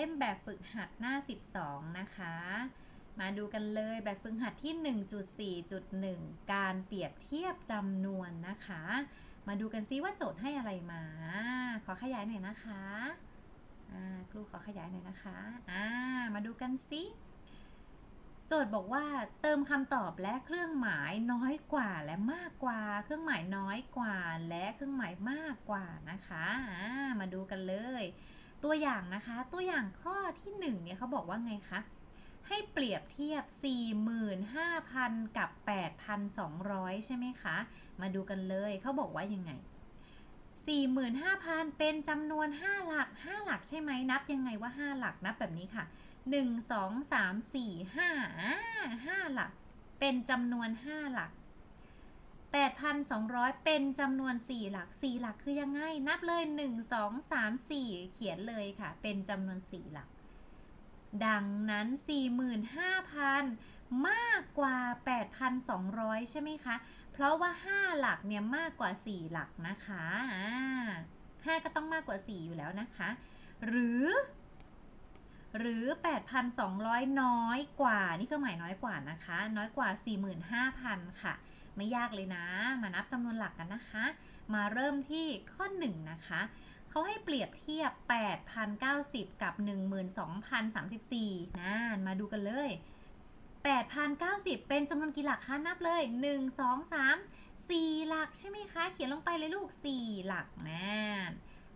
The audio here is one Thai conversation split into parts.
เล่มแบบฝึกหัดหน้า 12 นะคะ มาดูกันเลยแบบฝึกหัดที่ 1.4.1 การเปรียบเทียบจำนวนนะคะ มาดูกันซิว่าโจทย์ให้อะไรมา ขอขยายหน่อยนะคะครูขอขยายหน่อยนะคะอ่ามาดูกันซิโจทย์บอกว่าเติมคำตอบและเครื่องหมายน้อยกว่าและมากกว่า เครื่องหมายน้อยกว่าและเครื่องหมายมากกว่านะคะอ่ามาดูกันเลย ตัวอย่างนะคะ ตัวอย่างข้อที่หนึ่งเนี่ยเขาบอกว่าไงคะ ให้เปรียบเทียบ 45,000 กับ 8,200 ใช่ไหมคะ มาดูกันเลยเขาบอกว่ายังไง 45,000 เป็นจำนวน 5 หลัก 5 หลักใช่ไหมนับยังไงว่า 5 หลักนับแบบนี้ค่ะ 1 2 3 4 5อ่า5หลัก เป็นจำนวน 5 หลัก 8,200 เป็นจำนวน 4 หลัก 4 หลักคือยังไง นับเลย 1 2 3 4 เขียนเลยค่ะ เป็นจำนวน 4 หลัก ดังนั้น 45,000 มากกว่า 8,200 ใช่ไหมคะ เพราะว่า 5 หลักเนี่ยมากกว่า 4 หลักนะคะอ่า5ก็ต้องมากกว่า 4 อยู่แล้วนะคะ หรือ หรือ 8,200 น้อยกว่า นี่คือหมายน้อยกว่านะคะ น้อยกว่า 45,000 ค่ะ ไม่ยากเลยนะ มานับจำนวนหลักกันนะคะ มาเริ่มที่ข้อ 1 นะคะเขาให้เปรียบเทียบ 8,090 กับ 12,034นะมาดูกันเลย 8,090 เป็นจำนวนกี่หลักคะ นับเลย 1 2 3 4 หลักใช่ไหมคะ เขียนลงไปเลยลูก 4 หลักนะ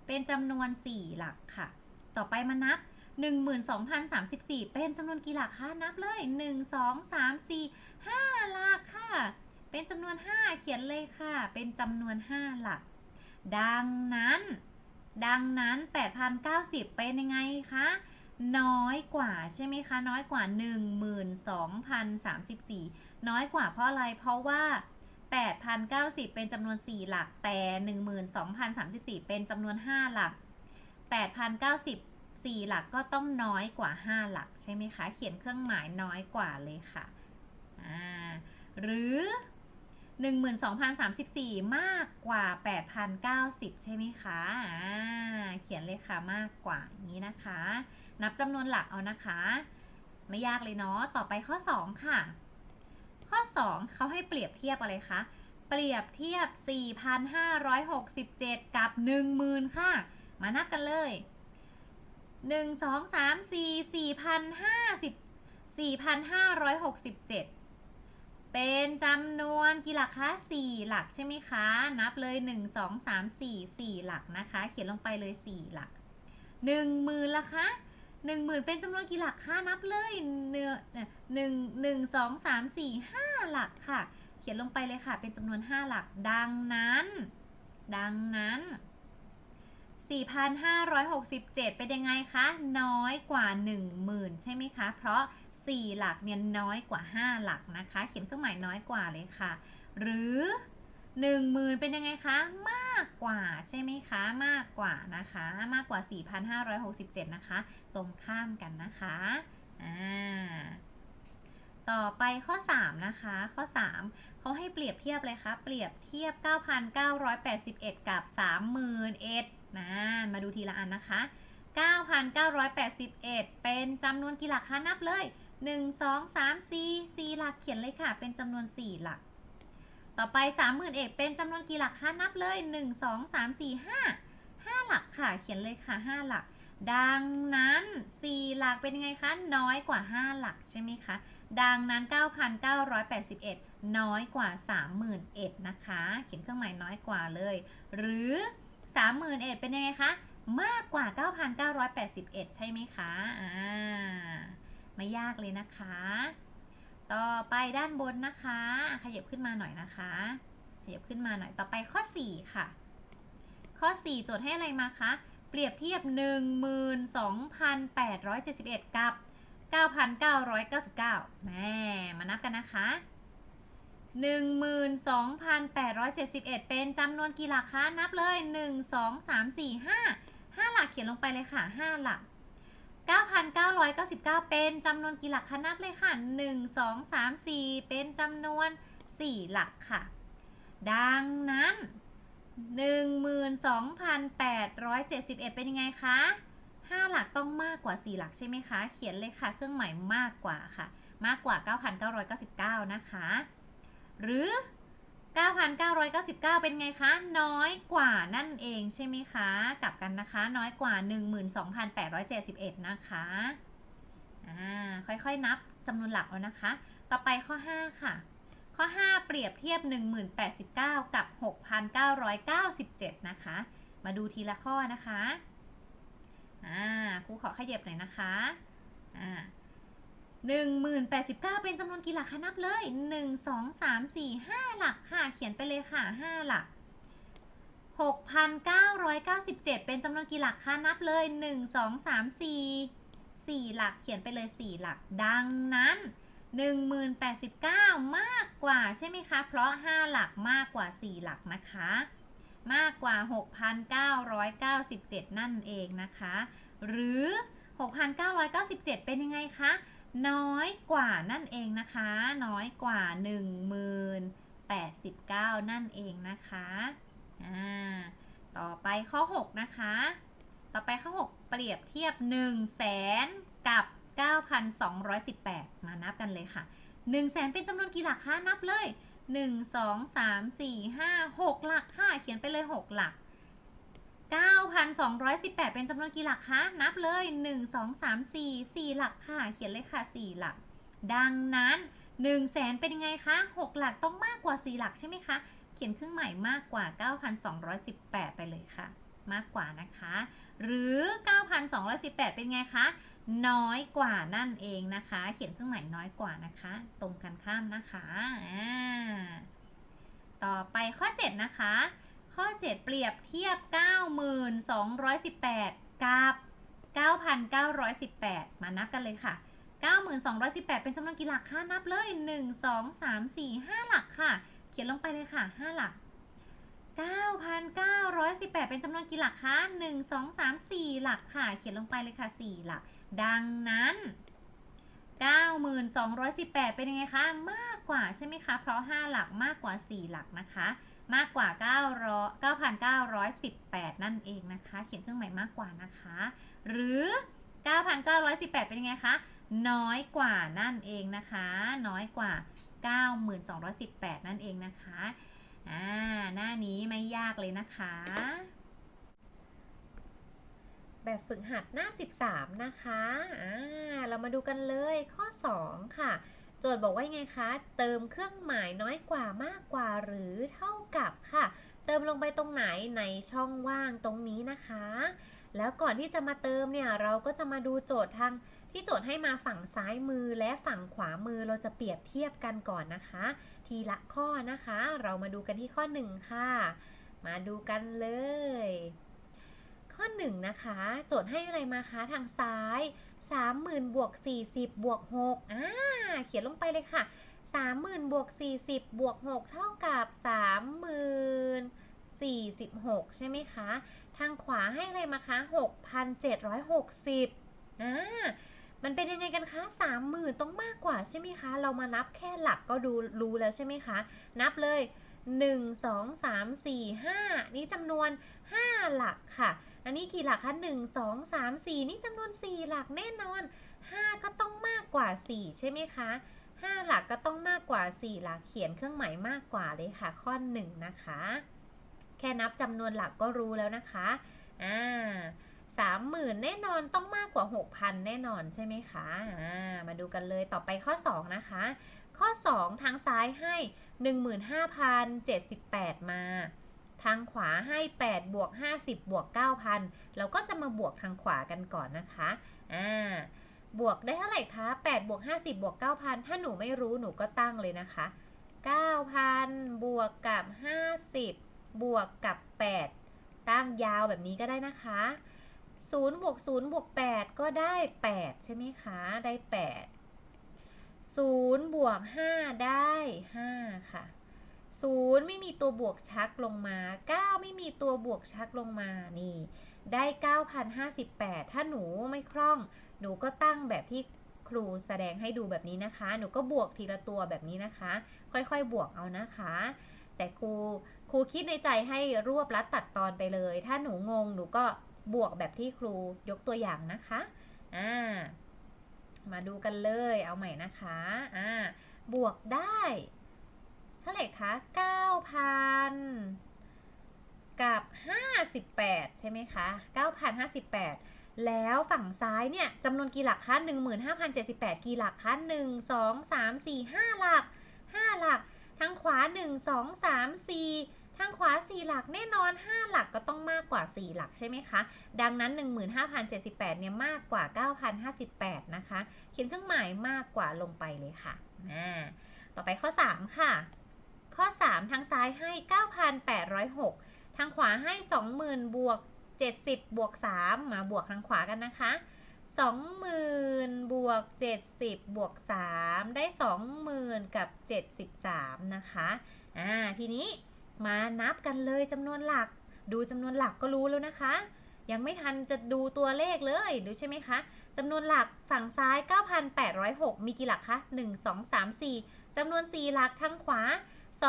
เป็นจำนวน 4 หลักค่ะ ต่อไปมานับ 12,034 เป็นจำนวนกี่หลักคะ นับเลย 1 2 3 4 5 หลักค่ะ เป็นจำนวน 5 เขียนเลยค่ะ เป็นจำนวน 5 หลัก ดังนั้น ดังนั้น 8,090 เป็นยังไงคะ น้อยกว่าใช่ไหมคะ น้อยกว่า 12,034 น้อยกว่าเพราะอะไร เพราะว่า 8,090 เป็นจำนวน 4 หลัก แต่ 12,034 เป็นจำนวน 5 หลัก 8,090 4 หลักก็ต้องน้อยกว่า 5 หลักใช่ไหมคะ เขียนเครื่องหมายน้อยกว่าเลยค่ะ อ่า หรือ 12,034 มากกว่า 8,090 ใช่ไหมคะอ่าเขียนเลยค่ะมากกว่าอย่างนี้นะคะ นับจำนวนหลักเอานะคะ ไม่ยากเลยเนาะ ต่อไปข้อ 2 ค่ะ ข้อ 2 เขาให้เปรียบเทียบอะไรคะ เปรียบเทียบ 4,567 กับ 10,000 ค่ะ มานับกันเลย 1 2 3 4 4,050 4,567 เป็นจำนวนกี่หลักคะ4หลักใช่ไหมคะ นับเลย 1 2 3 4 4 หลักนะคะ เขียนลงไปเลย 4 หลัก 1 0,000ละคะ1 0,000เป็นจำนวนกี่หลักคะนับเลยเนื้อหนึ่งหนึ่งสองสามสี่ห้าหลักค่ะ เขียนลงไปเลยค่ะ เป็นจำนวน5หลัก ดังนั้น ดังนั้น 4,567 เป็นยังไงคะ น้อยกว่า 10,000 ใช่ไหมคะ เพราะ 4 หลักเนี่ยน้อยกว่า 5 หลักนะคะ เขียนเครื่องหมายน้อยกว่าเลยค่ะ หรือ 10,000 เป็นยังไงคะ มากกว่าใช่ไหมคะ มากกว่านะคะ มากกว่า 4,567 นะคะ ตรงข้ามกันนะคะอ่าต่อไปข้อ 3 นะคะ ข้อ 3เขาให้เปรียบเทียบเลยคะเปรียบเทียบ 9,981 กับ 31,000นะมาดูทีละอันนะคะ 9,981 เป็นจำนวนกี่หลักคะนับเลย 1 2 3 4 4หลักเขียนเลยค่ะ เป็นจำนวน 4 หลัก ต่อไป31,000เป็นจำนวนกี่หลักคะนับเลย 1 2 3 4 5 5 หลักค่ะ เขียนเลยค่ะ 5 หลัก ดังนั้น 4 หลักเป็นยังไงคะ น้อยกว่า 5 หลักใช่ไหมคะ ดังนั้น 9,981 น้อยกว่า 31,000นะคะ เขียนเครื่องหมายน้อยกว่าเลย หรือ 31,000เป็นยังไงคะ มากกว่า 9,981 ใช่ไหมคะ อ่า ไม่ยากเลยนะคะ ต่อไปด้านบนนะคะ ขยับขึ้นมาหน่อยนะคะ ขยับขึ้นมาหน่อย ต่อไปข้อ 4 ค่ะ ข้อ 4 โจทย์ให้อะไรมาคะ เปรียบเทียบ 12,871 กับ 9,999แม่มานับกันนะคะ 12,871 เป็นจำนวนกี่หลักคะ นับเลย 1 2 3 4 5 5 หลักเขียนลงไปเลยค่ะ 5 หลัก 9,999 เป็นจำนวนกี่หลักคะนับเลยค่ะ 1 2 3 4 เป็นจำนวน 4 หลักค่ะ ดังนั้น 12,871 เป็นยังไงคะ 5 หลักต้องมากกว่า 4 หลักใช่ไหมคะ เขียนเลยค่ะ เครื่องหมายมากกว่าค่ะ มากกว่า 9,999 นะคะ หรือ 9,999 เป็นไงคะ น้อยกว่านั่นเองใช่ไหมคะ กลับกันนะคะ น้อยกว่า 12,871 นะคะอ่าค่อยๆนับจำนวนหลักเอานะคะ ต่อไปข้อ 5 ค่ะ ข้อ 5 เปรียบเทียบ 1089 กับ 6,997 นะคะ มาดูทีละข้อนะคะอ่าครูขอขยับหน่อยนะคะอ่า 1089 เป็นจำนวนกี่หลักคะนับเลย 1 2 3 4 5 หลักค่ะ เขียนไปเลยค่ะ 5 หลัก 6,997 เป็นจำนวนกี่หลักคะนับเลย 1 2 3 4 4 หลัก เขียนไปเลย 4 หลัก ดังนั้น 1089 มากกว่าใช่ไหมคะ เพราะ 5 หลักมากกว่า 4 หลักนะคะ มากกว่า 6,997 นั่นเองนะคะ หรือ 6,997 เป็นยังไงคะ น้อยกว่านั่นเองนะคะ น้อยกว่า 1089 นั่นเองนะคะอ่าต่อไปข้อ 6 นะคะ ต่อไปข้อ 6 เปรียบเทียบ 1 0 0 0 0แสนกับ 9,218 มานับกันเลยค่ะ 1 0 0 0 0แสนเป็นจำนวนกี่หลักคะ นับเลย 1 2 3 4 5 6 หลักค่ะ เขียนไปเลย 6 หลัก 9,218 เป็นจำนวนกี่หลักคะ นับเลย 1 2 3 4 4 หลักค่ะ เขียนเลยค่ะ 4 หลัก ดังนั้น 1 0 0 0 0แสนเป็นยังไงคะ 6 หลักต้องมากกว่า 4 หลักใช่ไหมคะ เขียนเครื่องหมายมากกว่า 9,218 ไปเลยค่ะ มากกว่านะคะ หรือ 9,218 เป็นไงคะ น้อยกว่านั่นเองนะคะ เขียนเครื่องหมายน้อยกว่านะคะ ตรงกันข้ามนะคะ ต่อไปข้อ 7 นะคะ ข้อ 7 เปรียบเทียบ 9,218 กับ 9,918 มานับกันเลยค่ะ 9,218 เป็นจำนวนกี่หลักคะนับเลย 1 2 3 4 5 หลักค่ะ เขียนลงไปเลยค่ะ 5 หลัก 9,918 เป็นจำนวนกี่หลักคะ1 2 3 4 หลักค่ะ เขียนลงไปเลยค่ะ 4 หลัก ดังนั้น 9,218 เป็นยังไงคะ มากกว่าใช่ไหมคะ เพราะ 5 หลักมากกว่า 4 หลักนะคะ มากกว่า 9,918 นั่นเองนะคะ เขียนเครื่องหมายมากกว่านะคะ หรือ 9,918 เป็นยังไงคะ น้อยกว่านั่นเองนะคะ น้อยกว่า 9,218 นั่นเองนะคะ อ่า หน้านี้ไม่ยากเลยนะคะ แบบฝึกหัดหน้า 13 นะคะ อ่า เรามาดูกันเลยข้อ 2 ค่ะ จทย์บอกว่าไงคะ เติมเครื่องหมายน้อยกว่ามากกว่าหรือเท่ากับค่ะ เติมลงไปตรงไหนในช่องว่างตรงนี้นะคะ แล้วก่อนที่จะมาเติมเนี่ยเราก็จะมาดูโจทย์ทางที่โจทย์ให้มาฝั่งซ้ายมือและฝั่งขวามือเราจะเปรียบเทียบกันก่อนนะคะ ทีละข้อนะคะ เรามาดูกันที่ข้อ 1 ค่ะ มาดูกันเลย ข้อ 1 นะคะ โจทย์ให้อะไรมาคะทางซ้าย 30,000บวก40บวก6อ่าเขียนลงไปเลยค่ะ 30,000บวก40บวก6เท่ากับ30,046 ใช่ไหมคะ ทางขวาให้อะไรมาคะ6,760อ่ามันเป็นยังไงกันคะ30,000ต้องมากกว่าใช่ไหมคะ เรามานับแค่หลักก็ดูรู้แล้วใช่ไหมคะ นับเลย 1 2 3 4 5 นี่จำนวน 5 หลักค่ะ อันนี้กี่หลักคะ1 2 3 4นี่จำนวน4หลักแน่นอน5ก็ต้องมากกว่า4ใช่ไหมคะ5หลักก็ต้องมากกว่า4หลักเขียนเครื่องหมายมากกว่าเลยค่ะ ข้อ1นะคะ แค่นับจำนวนหลักก็รู้แล้วนะคะอ่าสามหมื่นแน่นอนต้องมากกว่า6,000แน่นอนใช่ไหมคะอ่ามาดูกันเลยต่อไปข้อ2นะคะ ข้อ2ทางซ้ายให้15,078มา ทางขวาให้ 8 บวก 50 บวก 9,000 เราก็จะมาบวกทางขวากันก่อนนะคะ อ่า บวกได้เท่าไหร่คะ 8 บวก 50 บวก 9,000 ถ้าหนูไม่รู้หนูก็ตั้งเลยนะคะ 9,000 บวกกับ 50 บวกกับ 8 ตั้งยาวแบบนี้ก็ได้นะคะ0บวก0บวก8ก็ได้ 8 ใช่ไหมคะ ได้ 8 0บวก5ได้ 5 ค่ะ 0 ไม่มีตัวบวกชักลงมา 9 ไม่มีตัวบวกชักลงมา นี่ ได้ 9,058 ถ้าหนูไม่คล่อง หนูก็ตั้งแบบที่ครูแสดงให้ดูแบบนี้นะคะ หนูก็บวกทีละตัวแบบนี้นะคะ ค่อยๆ บวกเอานะคะ แต่ครูครูคิดในใจให้รวบรัดตัดตอนไปเลย ถ้าหนูงง หนูก็บวกแบบที่ครูยกตัวอย่างนะคะ อ่า มาดูกันเลย เอาใหม่นะคะ อ่า บวกได้ เท่าไหร่คะ9,000 กับ 58 ใช่ไหมคะ9,058 แล้วฝั่งซ้ายเนี่ยจำนวนกี่หลักคะ15,078 กี่หลักคะ1 2 3 4 5 หลัก 5 หลักทางขวา 1 2 3 4ทางขวา 4 หลักแน่นอน 5 หลักก็ต้องมากกว่า 4 หลักใช่ไหมคะ ดังนั้น 15,078 เนี่ยมากกว่า 9,058 นะคะ เขียนเครื่องหมายมากกว่าลงไปเลยค่ะอ่าต่อไปข้อ 3 ค่ะ ข้อ 3 ทางซ้ายให้ 9,806 ทางขวาให้ 20,000 บวก 70 บวก 3 มาบวกทางขวากันนะคะ 20,000 บวก 70 บวก 3 ได้ 20,000 กับ 73 นะคะ อ่า ทีนี้มานับกันเลยจำนวนหลัก ดูจำนวนหลักก็รู้แล้วนะคะ ยังไม่ทันจะดูตัวเลขเลย ดูใช่ไหมคะจำนวนหลักฝั่งซ้าย 9,806 มีกี่หลักคะ 1 2 3 4จำนวน 4 หลักทางขวา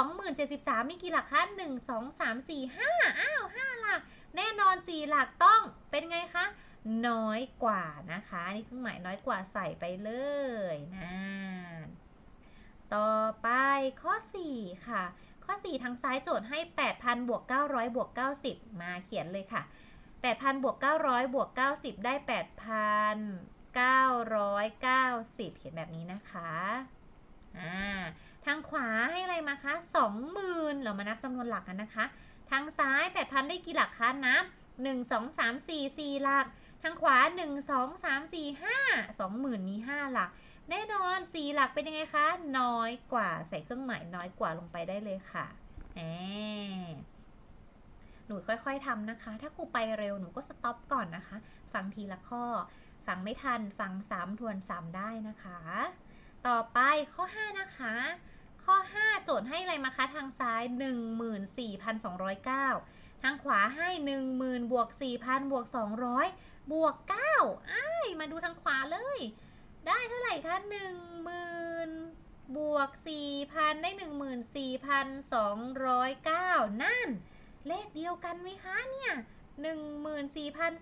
2073 มีกี่หลักคะ 1 2 3 4 5 อ้าว 5 หลัก แน่นอน 4 หลักต้องเป็นไงคะ น้อยกว่านะคะ นี่เครื่องหมายน้อยกว่าใส่ไปเลยนะต่อไปข้อ 4 ค่ะ ข้อ 4 ทางซ้ายโจทย์ให้ 8,000บวก900บวก90 มาเขียนเลยค่ะ 8,000บวก900บวก90 ได้ 8,990 เขียนแบบนี้นะคะ อ่า ทางขวาให้อะไรมาคะ20,000 เรามานับจำนวนหลักกันนะคะ ทางซ้าย 8,000 ได้กี่หลักคะนับ 1 2 3 4 4 หลัก ทางขวา 1 2 3 4 5 20,000มี5หลัก แน่นอน 4 หลักเป็นยังไงคะ น้อยกว่าใส่เครื่องหมายน้อยกว่าลงไปได้เลยค่ะแหมหนูค่อย ๆทำนะคะ ถ้าครูไปเร็วหนูก็สต็อปก่อนนะคะ ฟังทีละข้อ ฟังไม่ทัน ฟังซ้ำทวนซ้ำได้นะคะ ต่อไปข้อ 5 นะคะ ข้อ 5 โจทย์ให้อะไรมาคะ ทางซ้าย 14,209 ทางขวาให้ 10,000บวก4,000บวก200 บวก9อ้ายมาดูทางขวาเลย ได้เท่าไหร่คะ 10,000 บวก 4,000 ได้ 14,209 นั่น เลขเดียวกันไหมคะเนี่ย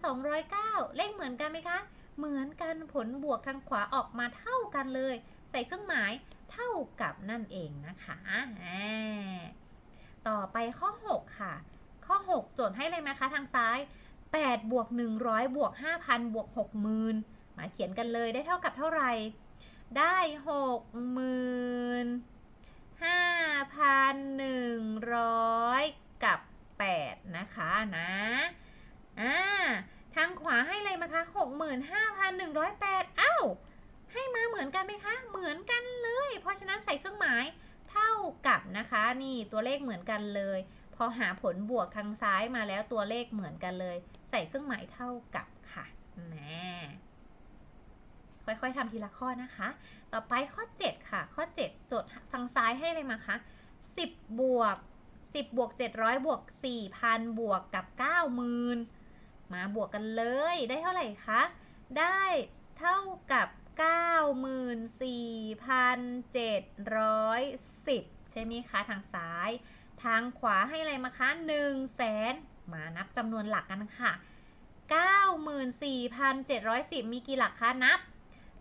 14,209 เลขเหมือนกันไหมคะ เหมือนกันผลบวกทางขวาออกมาเท่ากันเลย ใส่เครื่องหมายเท่ากับนั่นเองนะคะต่อไปข้อ 6 ค่ะ ข้อ 6 โจทย์ให้อะไรไหมคะทางซ้าย 8 บวก 100 บวก 5,000 บวก 60,000 มาเขียนกันเลยได้เท่ากับเท่าไหร่ ได้65,100 กับ 8 นะคะนะอ่าทางขวาให้อะไรมาคะ 65,108 อ้าว ให้มาเหมือนกันไหมคะ เหมือนกันเลย เพราะฉะนั้นใส่เครื่องหมายเท่ากับนะคะ นี่ตัวเลขเหมือนกันเลย พอหาผลบวกทางซ้ายมาแล้วตัวเลขเหมือนกันเลย ใส่เครื่องหมายเท่ากับค่ะนะค่อยๆทำทีละข้อนะคะ ต่อไปข้อ 7 ค่ะ ข้อ 7 โจทย์ทางซ้ายให้อะไรมาคะ10 บวก 10 บวก 700 บวก 4,000 บวกกับ 90,000 มาบวกกันเลย ได้เท่าไหร่คะ ได้เท่ากับ 94,710 ใช่ไหมคะ ทางซ้าย ทางขวาให้อะไรมาคะ1แสนมานับจำนวนหลักกันค่ะ 94,710 มีกี่หลักคะ นับ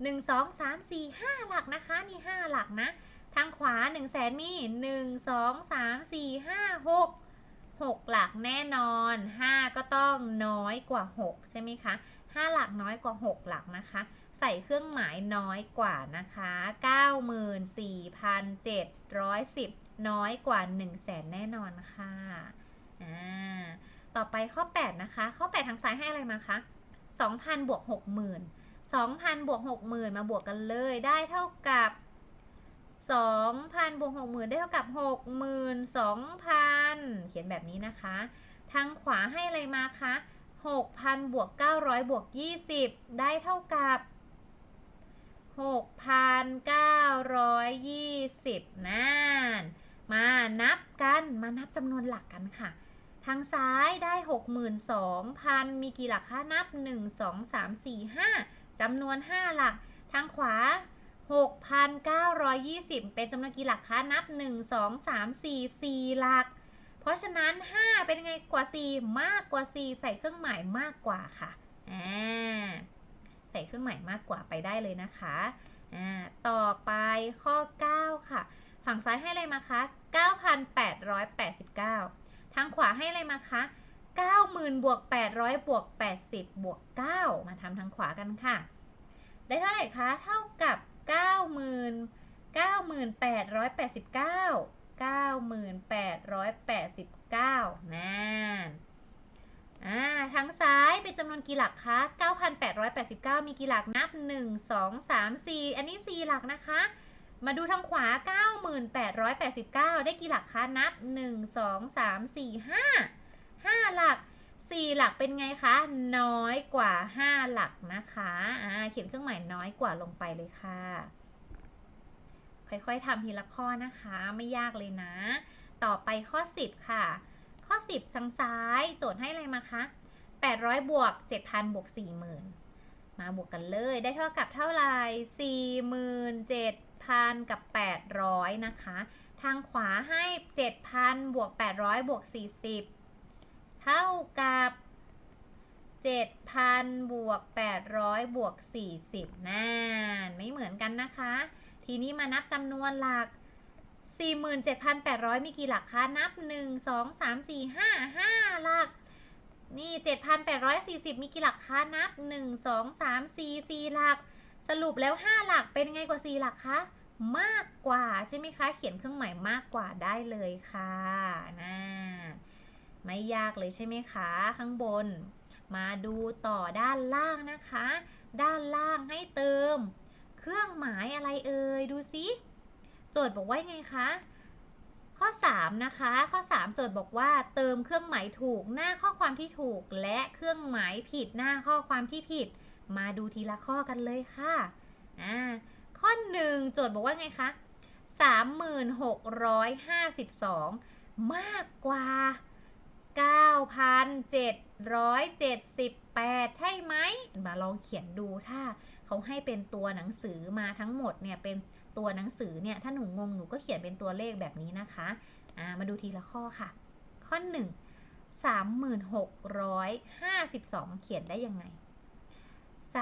1 2 3 4 5 หลักนะคะนี่5หลักนะ ทางขวา 1 แสนมี 1 2 3 4 5 6 6 หลักแน่นอน 5 ก็ต้องน้อยกว่า 6 ใช่ไหมคะ 5 หลักน้อยกว่า 6 หลักนะคะ ใส่เครื่องหมายน้อยกว่านะคะ 94,710 น้อยกว่า 1 0 0 0 0แสนแน่นอนค่ะอ่าต่อไปข้อ 8 นะคะ ข้อ 8 ทางซ้ายให้อะไรมาคะ 2,000 บวก 60,000 2,000 บวก 60,000 มาบวกกันเลยได้เท่ากับ 2,000 บวก 60,000 ได้เท่ากับ 62,000 เขียนแบบนี้นะคะ ทางขวาให้อะไรมาคะ 6,000 บวก 900 บวก 20 ได้เท่ากับ 6,920นั่นมานับกันมานับจำนวนหลักกันค่ะ ทางซ้ายได้ 62,000 มีกี่หลักคะ นับ 1 2 3 4 5จำนวน 5 หลัก ทางขวา 6,920 เป็นจำนวนกี่หลักคะ นับ 1 2 3 4 4 หลัก เพราะฉะนั้น 5 เป็นไงกว่า 4 มากกว่า 4 ใส่เครื่องหมายมากกว่าค่ะอ่า ใส่เครื่องหมายมากกว่าไปได้เลยนะคะต่อไปข้อ 9 ค่ะ ฝั่งซ้ายให้อะไรมาคะ 9,889 ทางขวาให้อะไรมาคะ 90,000บวก800บวก80บวก9มาทำทางขวากันค่ะ ได้เท่าไหร่คะ เท่ากับ 90,000 9,889 9,889นั่น อ่าทางซ้ายเป็นจำนวนกี่หลักคะ 9,889 มีกี่หลักนับ 1 2 3 4 อันนี้ 4 หลักนะคะ มาดูทางขวา 9,889 ได้กี่หลักคะ นับ 1 2 3 4 5 5 หลัก 4 หลักเป็นไงคะ น้อยกว่า 5 หลักนะคะอ่าเขียนเครื่องหมายน้อยกว่าลงไปเลยค่ะ ค่อยๆทำทีละข้อนะคะ ไม่ยากเลยนะ ต่อไปข้อ 10 ค่ะ ข้อ 10 ทางซ้ายโจทย์ให้อะไรมาคะ 800 บวก 7,000 บวก 40,000 มาบวกกันเลย ได้เท่ากับเท่าไหร่47,000 กับ 800 นะคะ ทางขวาให้ 7,000 บวก 800 บวก 40 เท่ากับ7,000 บวก 800 บวก 40นั่นไม่เหมือนกันนะคะ ทีนี้มานับจำนวนหลัก 47,800 มีกี่หลักคะ นับ 1 2 3 4 5 5 หลัก นี่ 7,840 มีกี่หลักคะ นับ 1 2 3 4 4 หลัก สรุปแล้ว 5 หลักเป็นไงกว่า 4 หลักคะ มากกว่าใช่ไหมคะ เขียนเครื่องหมายมากกว่าได้เลยค่ะนะไม่ยากเลยใช่ไหมคะ ข้างบน มาดูต่อด้านล่างนะคะ ด้านล่างให้เติม เครื่องหมายอะไรเอ่ย ดูสิ โจทย์บอกว่าไงคะ ข้อ 3 นะคะ ข้อ 3 โจทย์บอกว่า เติมเครื่องหมายถูกหน้าข้อความที่ถูก และเครื่องหมายผิดหน้าข้อความที่ผิด มาดูทีละข้อกันเลยค่ะอ่าข้อ 1 โจทย์บอกว่าไงคะ 3652 มากกว่า 9,778 ใช่ไหมมาลองเขียนดูถ้าเขาให้เป็นตัวหนังสือมาทั้งหมดเนี่ยเป็น ตัวหนังสือเนี่ย ถ้าหนูงงหนูก็เขียนเป็นตัวเลขแบบนี้นะคะามาดูทีละข้อค่ะ ข้อ 1 3652 เขียนได้ยังไง 3652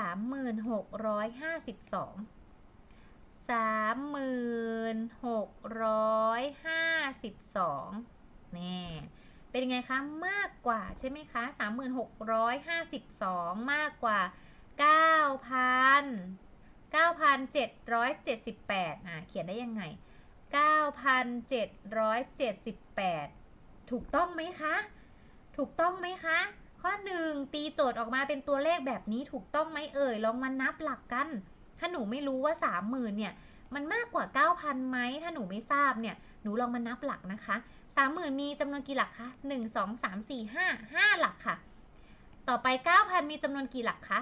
3652แน่เป็นไงคะ มากกว่าใช่ไหมคะ 3652 มากกว่า 9,000 9,778อะเขียนได้ยังไง 9,778 ถูกต้องไหมคะ ถูกต้องไหมคะ ข้อ 1 ตีโจทย์ออกมาเป็นตัวเลขแบบนี้ถูกต้องไหมเอ่ย ลองมานับหลักกัน ถ้าหนูไม่รู้ว่า 30,000 เนี่ย มันมากกว่า 9,000ไหม ถ้าหนูไม่ทราบเนี่ย หนูลองมานับหลักนะคะ 30,000 มีจำนวนกี่หลักคะ 1 2 3 4 5 5 หลักค่ะ ต่อไป 9,000 มีจำนวนกี่หลักคะ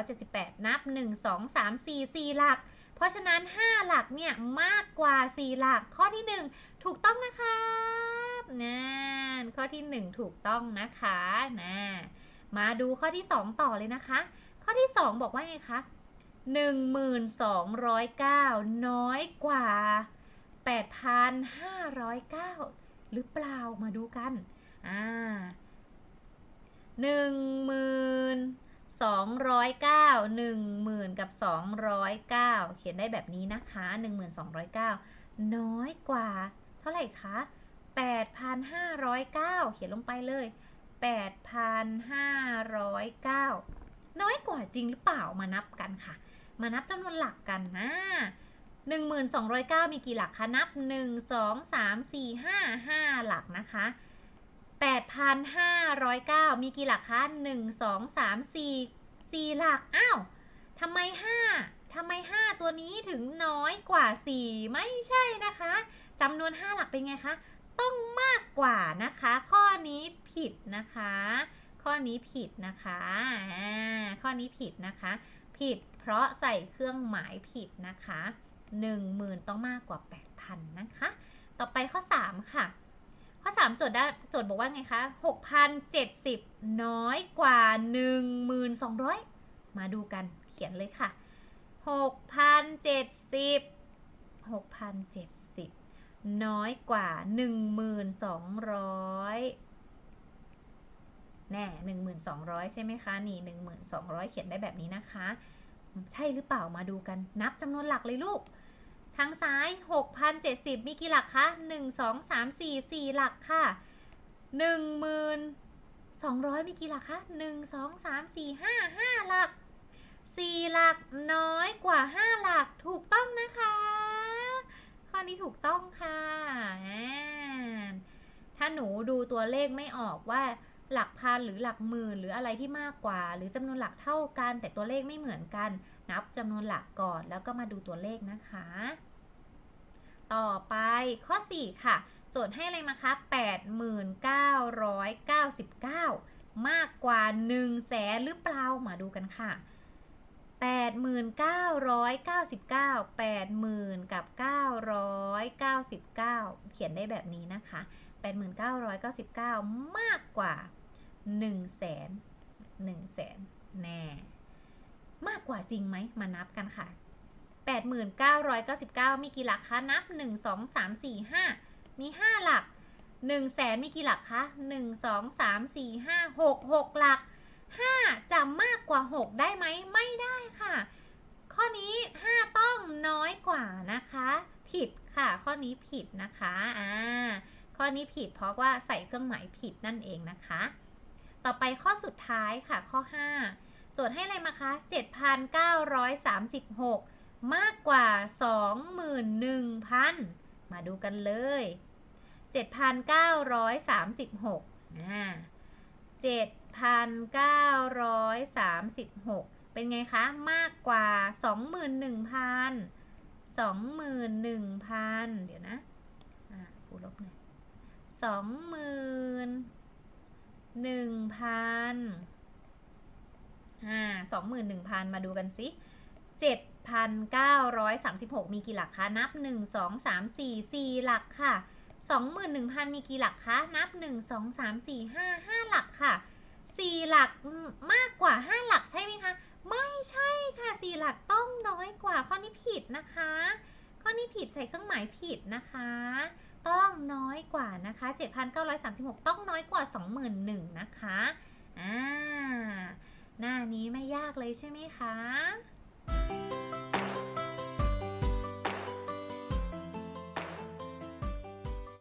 9,778 นับ 1 2 3 4 4 หลัก เพราะฉะนั้น 5 หลักเนี่ยมากกว่า 4 หลัก ข้อที่ 1 ถูกต้องนะครับนั่นข้อที่ 1 ถูกต้องนะคะนะมาดูข้อที่ 2 ต่อเลยนะคะ ข้อที่ 2 บอกว่าไงคะ 1209 น้อยกว่า 8,509 หรือเปล่ามาดูกัน อ่า หนึ่งหมื่นสองร้อยเก้าหนึ่งหมื่นกับสองร้อยเก้าเขียนได้แบบนี้นะคะหนึ่งหมื่นสองร้อยเก้าน้อยกว่า เท่าไหร่คะแปดพันห้าร้อยเก้าเขียนลงไปเลยแปดพันห้าร้อยเก้าน้อยกว่าจริงหรือเปล่ามานับกันค่ะ มานับจำนวนหลักกันนะหนึ่งหมื่นสองร้อยเก้ามีกี่หลักคะ นับหนึ่งสองสามสี่ห้าห้าหลักนะคะ 8,509 มีกี่หลักคะ 1 2 3 4 4 หลัก อ้าวทำไม 5ทำไม 5 ตัวนี้ถึงน้อยกว่า 4 ไม่ใช่นะคะจำนวน 5 หลักเป็นไงคะ ต้องมากกว่านะคะ ข้อนี้ผิดนะคะ ข้อนี้ผิดนะคะอ่าข้อนี้ผิดนะคะ ผิดเพราะใส่เครื่องหมายผิดนะคะ 10,000 ต้องมากกว่า 8,000 นะคะ ต่อไปข้อ 3 ค่ะ ข้อ 3 โจทย์ได้โจทย์บอกว่าไงคะ 6,070 น้อยกว่า 1,200 มาดูกันเขียนเลยค่ะ 6,070 6,070 น้อยกว่าหนึ่งหมื่นสองร้อยแน่หนึ่งหมื่นสองร้อยใช่ไหมคะ นี่หนึ่งหมื่นสองร้อยเขียนได้แบบนี้นะคะ ใช่หรือเปล่ามาดูกันนับจำนวนหลักเลยลูก ทางซ้าย 6,070 มีกี่หลักคะ 1 2 3 4 4 หลักค่ะ 1,200 มีกี่หลักคะ 1 2 3 4 5 5 หลัก 4 หลักน้อยกว่า 5 หลักถูกต้องนะคะ ข้อนี้ถูกต้องค่ะ ถ้าหนูดูตัวเลขไม่ออกว่า หลักพันหรือหลักหมื่น หรืออะไรที่มากกว่า หรือจำนวนหลักเท่ากัน แต่ตัวเลขไม่เหมือนกัน นับจำนวนหลักก่อน แล้วก็มาดูตัวเลขนะคะ ต่อไปข้อ 4 ค่ะ โจทย์ให้อะไรมาคะ89,999 มากกว่า 1 แสนหรือเปล่ามาดูกันค่ะ89,999 80,000กับ999 เขียนได้แบบนี้นะคะ 89,999 มากกว่า 1 0 0 0 0แสน1แสนแน่ มากกว่าจริงไหม มานับกันค่ะ8,999 มีกี่หลักคะ นับ 1 2 3 4 5 มี 5 หลัก 1แสนมีกี่หลักคะ 1 2 3 4 5 6 6 หลัก 5 จะมากกว่า 6 ได้ไหม ไม่ได้ค่ะ ข้อนี้ 5 ต้องน้อยกว่านะคะ ผิดค่ะ ข้อนี้ผิดนะคะ อ่า ข้อนี้ผิดเพราะว่าใส่เครื่องหมายผิดนั่นเองนะคะ ต่อไปข้อสุดท้ายค่ะข้อ 5 โจทย์ให้อะไรมาคะ 7,936 มากกว่า 21,000 มาดูกันเลย 7,936อ่า7,936 เป็นไงคะ มากกว่า 21,000 21,000 เดี๋ยวนะ อ่าคูลบหน่อย สองหมื่นหนึ่งพันอ่าสองหมื่นหนึ่งพันมาดูกันสิเจ็ดพันเก้าร้อยสามสิบหกมีกี่หลักคะ นับหนึ่งสองสามสี่สี่หลักค่ะสองหมื่นหนึ่งพันมีกี่หลักคะ นับหนึ่งสองสามสี่ห้าห้าหลักค่ะสี่หลักมากกว่าห้าหลักใช่ไหมคะ ไม่ใช่ค่ะสี่หลักต้องน้อยกว่าข้อนี้ผิดนะคะ ข้อนี้ผิดใส่เครื่องหมายผิดนะคะ ต้องน้อยกว่านะคะ 7,936 ต้องน้อยกว่า 21,000นะคะอ่าหน้านี้ไม่ยากเลยใช่ไหมคะ